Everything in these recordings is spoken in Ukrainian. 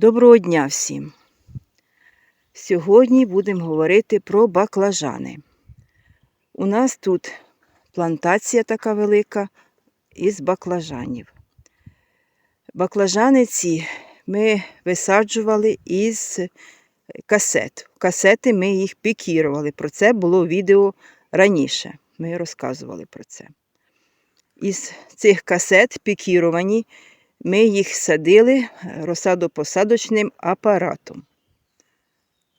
Доброго дня всім! Сьогодні будемо говорити про баклажани. У нас тут плантація така велика із баклажанів. Баклажани ці ми висаджували із касет. Касети ми їх пікірували. Про це було відео раніше. Ми розказували про це. Із цих касет пікіровані ми їх садили розсадопосадочним апаратом.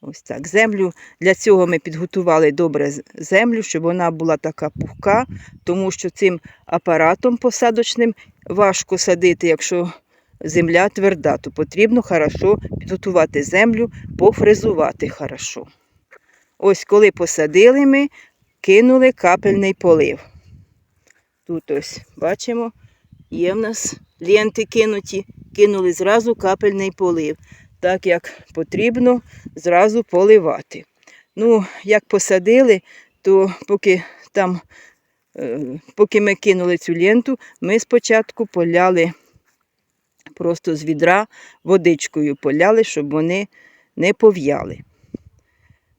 Ось так. Землю для цього ми підготували добре землю, щоб вона була така пухка, тому що цим апаратом посадочним важко садити, якщо земля тверда, то потрібно хорошо підготувати землю, пофрезувати хорошо. Ось коли посадили ми, кинули капельний полив. Тут ось бачимо, є в нас ленти кинуті, кинули зразу капельний полив, так як потрібно зразу поливати. Ну, як посадили, то поки там, е, поки ми кинули цю ленту, ми спочатку поляли просто з відра водичкою поляли, щоб вони не пов'яли.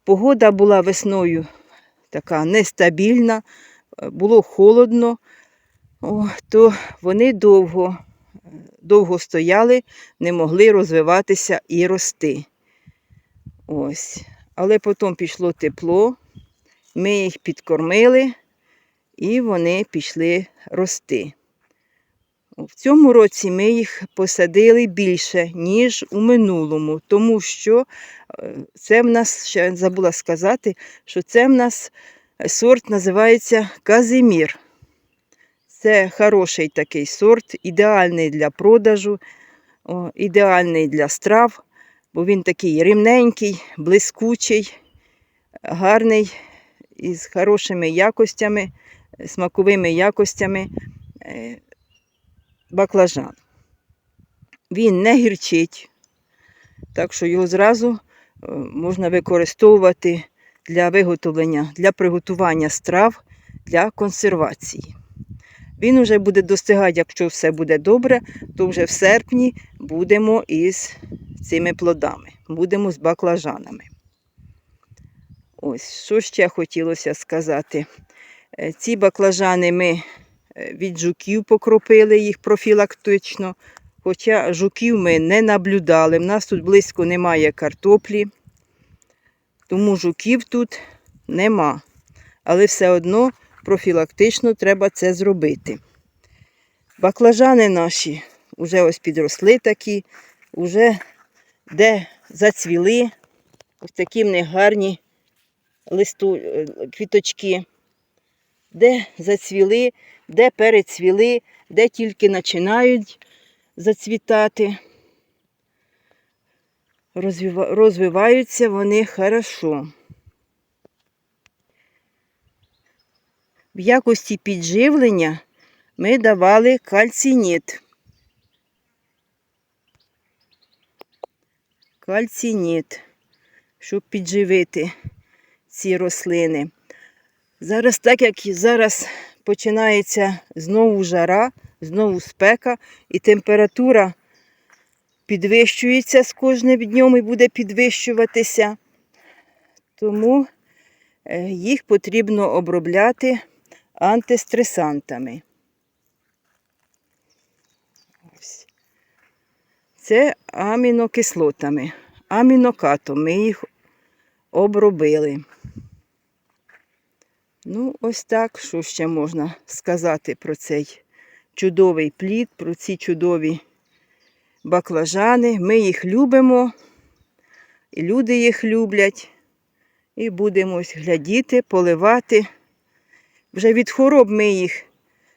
Погода була весною така нестабільна, було холодно, о, то вони довго, довго стояли, не могли розвиватися і рости. Ось. Але потім пішло тепло, ми їх підкормили, і вони пішли рости. В цьому році ми їх посадили більше, ніж у минулому, тому що е, це в нас, ще забула сказати, що це в нас сорт називається Казимір. Це хороший такий сорт, ідеальний для продажу, о, ідеальний для страв, бо він такий рівненький, блискучий, гарний, із хорошими якостями, смаковими якостями е, баклажан. Він не гірчить, так що його зразу е, можна використовувати для виготовлення, для приготування страв для консервації. Він вже буде достигати, якщо все буде добре, то вже в серпні будемо із цими плодами, будемо з баклажанами. Ось, що ще хотілося сказати. Е, Ці баклажани ми е, від жуків покропили їх профілактично, хоча жуків ми не наблюдали. В нас тут близько немає картоплі, тому жуків тут нема. Але все одно профілактично треба це зробити. Баклажани наші вже ось підросли такі, вже де зацвіли, ось такі в них гарні листу, е, квіточки, де зацвіли, де перецвіли, де тільки починають зацвітати. Розвиваються вони хорошо. В якості підживлення ми давали кальцініт. Кальцініт, щоб підживити ці рослини. Зараз, так як зараз починається знову жара, знову спека, і температура підвищується з кожним днем і буде підвищуватися. Тому е, їх потрібно обробляти антистресантами. Це амінокислотами, амінокатом. Ми їх обробили. Ну, ось так, що ще можна сказати про цей чудовий плід, про ці чудові баклажани. Ми їх любимо, і люди їх люблять. І будемо глядіти, поливати. Вже від хвороб ми їх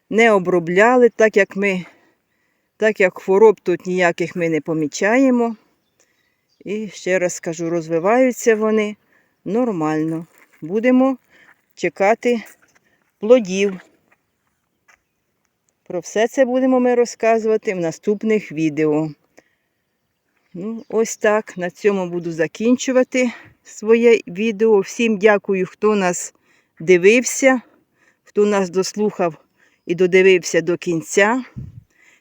не обробляли, так як ми, так як хвороб тут ніяких ми не помічаємо. І ще раз скажу, розвиваються вони нормально. Будемо чекати плодів. Про все це будемо ми розказувати в наступних відео. Ну, ось так. На цьому буду закінчувати своє відео. Всім дякую, хто нас дивився, хто нас дослухав і додивився до кінця.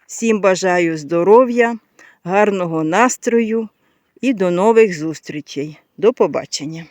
Всім бажаю здоров'я, гарного настрою і до нових зустрічей. До побачення!